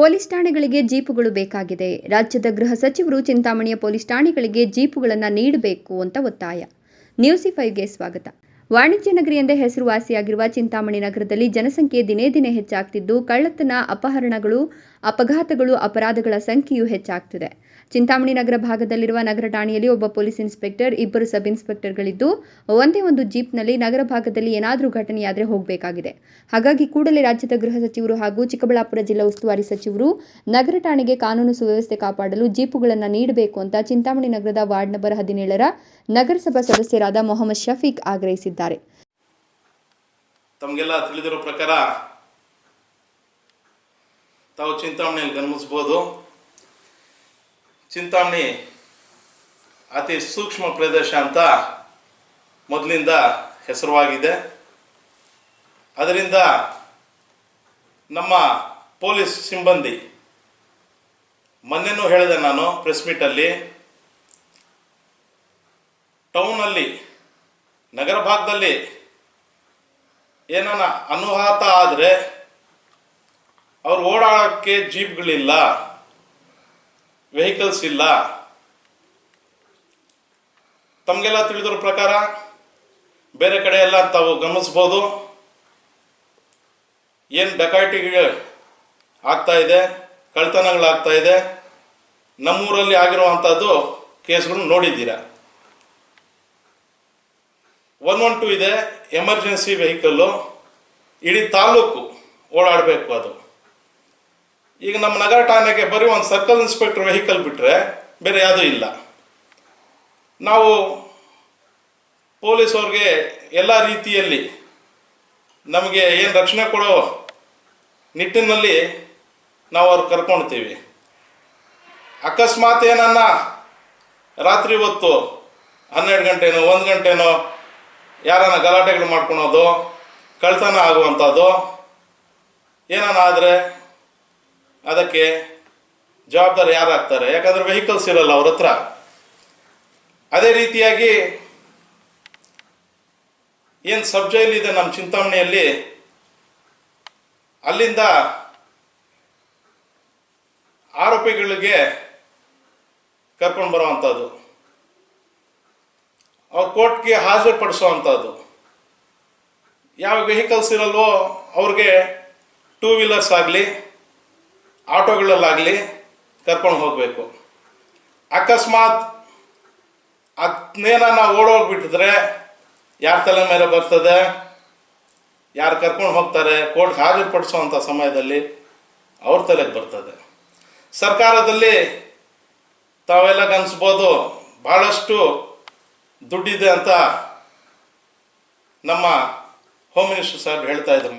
Police ಠಾಣೆಗಳಿಗೆ ಜೀಪುಗಳು ಬೇಕಾಗಿದೆ. ರಾಜ್ಯದ ಗೃಹ ಸಚಿವರು ಚಿಂತಾಮಣಿಯ ಪೊಲೀಸ್ ಠಾಣೆಗಳಿಗೆ ಜೀಪುಗಳನ್ನು ನೀಡಬೇಕು ಅಂತ ಒತ್ತಾಯ. ನ್ಯೂಸಿ ಫೈವ್ಗೆ ಸ್ವಾಗತ. ವಾಣಿಜ್ಯ ನಗರಿ ಎಂದೇ ಹೆಸರುವಾಸಿಯಾಗಿರುವ ಚಿಂತಾಮಣಿ ನಗರದಲ್ಲಿ ಜನಸಂಖ್ಯೆ ದಿನೇ ದಿನೇ ಹೆಚ್ಚಾಗ್ತಿದ್ದು, ಕಳ್ಳತನ, ಅಪಹರಣಗಳು, ಅಪಘಾತಗಳು, ಅಪರಾಧಗಳ ಸಂಖ್ಯೆಯೂ ಹೆಚ್ಚಾಗ್ತಿದೆ. ಚಿಂತಾಮಣಿ ನಗರ ಭಾಗದಲ್ಲಿರುವ ನಗರ ಠಾಣೆಯಲ್ಲಿ ಒಬ್ಬ ಪೊಲೀಸ್ ಇನ್ಸ್ಪೆಕ್ಟರ್, ಇಬ್ಬರು ಸಬ್ ಇನ್ಸ್ಪೆಕ್ಟರ್ಗಳಿದ್ದು, ಒಂದೇ ಒಂದು ಜೀಪ್ನಲ್ಲಿ ನಗರ ಭಾಗದಲ್ಲಿ ಏನಾದರೂ ಘಟನೆಯಾದರೆ ಹೋಗಬೇಕಾಗಿದೆ. ಹಾಗಾಗಿ ಕೂಡಲೇ ರಾಜ್ಯದ ಗೃಹ ಸಚಿವರು ಹಾಗೂ ಚಿಕ್ಕಬಳ್ಳಾಪುರ ಜಿಲ್ಲಾ ಉಸ್ತುವಾರಿ ಸಚಿವರು ನಗರ ಠಾಣೆಗೆ ಕಾನೂನು ಸುವ್ಯವಸ್ಥೆ ಕಾಪಾಡಲು ಜೀಪುಗಳನ್ನು ನೀಡಬೇಕು ಅಂತ ಚಿಂತಾಮಣಿ ನಗರದ ವಾರ್ಡ್ ನಂಬರ್ ಹದಿನೇಳರ ನಗರಸಭಾ ಸದಸ್ಯರಾದ ಮೊಹಮ್ಮದ್ ಶಫೀಕ್ ಆಗ್ರಹಿಸಿದ್ದಾರೆ. ತಮಗೆಲ್ಲ ತಿಳಿದಿರೋ ಪ್ರಕಾರ ತಾವು ಚಿಂತಾಮಣಿಯಲ್ಲಿ ಗಮನಿಸ್ಬೋದು ಚಿಂತಾಮಣಿ ಅತಿ ಸೂಕ್ಷ್ಮ ಪ್ರದೇಶ ಅಂತ ಮೊದಲಿಂದ ಹೆಸರುವಾಗಿದೆ. ಅದರಿಂದ ನಮ್ಮ ಪೊಲೀಸ್ ಸಿಬ್ಬಂದಿ ಮೊನ್ನೆನೂ ಹೇಳಿದೆ ನಾನು ಪ್ರೆಸ್ ಮೀಟಲ್ಲಿ, ಟೌನಲ್ಲಿ ನಗರ ಭಾಗದಲ್ಲಿ ಏನನ್ನ ಅನುಹಾತ ಆದರೆ ಅವ್ರು ಓಡಾಡೋಕ್ಕೆ ಜೀಪ್ಗಳಿಲ್ಲ ವೆಹಿಕಲ್ಸ್ ಇಲ್ಲ. ತಮಗೆಲ್ಲ ತಿಳಿದಿರೋ ಪ್ರಕಾರ ಬೇರೆ ಕಡೆ ಎಲ್ಲ ತಾವು ಗಮನಿಸ್ಬೋದು. ಏನು ಡಕಾಯಿಟಿಗಳು ಆಗ್ತಾ ಇದೆ ಕಳ್ತನಗಳಾಗ್ತಾ ಇದೆ, ನಮ್ಮೂರಲ್ಲಿ ಆಗಿರುವಂಥದ್ದು ಕೇಸ್ಗಳನ್ನ ನೋಡಿದ್ದೀರಾ? ಒನ್ ಒನ್ ಟು ಇದೆ, ಎಮರ್ಜೆನ್ಸಿ ವೆಹಿಕಲ್ಲು, ಇಡೀ ತಾಲೂಕು ಓಡಾಡಬೇಕು ಅದು. ಈಗ ನಮ್ಮ ನಗರ ಠಾಣೆಗೆ ಬರೀ ಒಂದು ಸರ್ಕಲ್ ಇನ್ಸ್ಪೆಕ್ಟರ್ ವೆಹಿಕಲ್ ಬಿಟ್ಟರೆ ಬೇರೆ ಯಾವುದೂ ಇಲ್ಲ. ನಾವು ಪೊಲೀಸ್ ಅವ್ರಿಗೆ ಎಲ್ಲ ರೀತಿಯಲ್ಲಿ ನಮಗೆ ಏನು ರಕ್ಷಣೆ ಕೊಡೋ ನಿಟ್ಟಿನಲ್ಲಿ ನಾವು ಅವ್ರು ಕರ್ಕೊಳ್ತೀವಿ ಅಕಸ್ಮಾತ್ ಏನನ್ನ ರಾತ್ರಿ ಹೊತ್ತು ಹನ್ನೆರಡು ಗಂಟೆನೋ, ಒಂದು ಗಂಟೆನೋ ಯಾರನ್ನ ಗಲಾಟೆಗಳು ಮಾಡ್ಕೊಳೋದು, ಕಳ್ತನ ಆಗುವಂಥದ್ದು ಆದರೆ ಅದಕ್ಕೆ ಜವಾಬ್ದಾರಿ ಯಾರಾಗ್ತಾರೆ? ಯಾಕಂದ್ರೆ ವೆಹಿಕಲ್ಸ್ ಇರಲ್ಲ ಅವ್ರ ಹತ್ರ. ಅದೇ ರೀತಿಯಾಗಿ ಏನು ಸಬ್ ಇದೆ ನಮ್ಮ ಚಿಂತಾಮಣಿಯಲ್ಲಿ, ಅಲ್ಲಿಂದ ಆರೋಪಿಗಳಿಗೆ ಕರ್ಕೊಂಡು ಬರುವಂಥದ್ದು. ಅವ್ರ ಕೋರ್ಟ್ಗೆ ಹಾಜರುಪಡಿಸುವಂಥದ್ದು ಯಾವ ವೆಹಿಕಲ್ಸ್ ಇರಲ್ವೋ ಅವ್ರಿಗೆ ಟೂ ವೀಲರ್ಸ್ ಆಗಲಿ, ಆಟೋಗಳಲ್ಲಾಗಲಿ ಕರ್ಕೊಂಡು ಹೋಗಬೇಕು. ಅಕಸ್ಮಾತ್ ಅದನ್ನೇನ ನಾವು ಓಡೋಗ್ಬಿಟ್ಟಿದ್ರೆ ಯಾರ ತಲೆ ಮೇಲೆ ಬರ್ತದೆ, ಯಾರು ಕರ್ಕೊಂಡು ಹೋಗ್ತಾರೆ, ಕೋರ್ಟ್ ಹಾಜರುಪಡಿಸುವಂಥ ಸಮಯದಲ್ಲಿ ಅವ್ರ ತಲೆಗೆ ಬರ್ತದೆ. ಸರ್ಕಾರದಲ್ಲಿ ತಾವೆಲ್ಲ ಗಮನಿಸ್ಬೋದು ಭಾಳಷ್ಟು ದುಡ್ಡಿದೆ ಅಂತ ನಮ್ಮ ಹೋಮ್ ಮಿನಿಸ್ಟರ್ ಸರ್ ಹೇಳ್ತಾ ಇದ್ರು.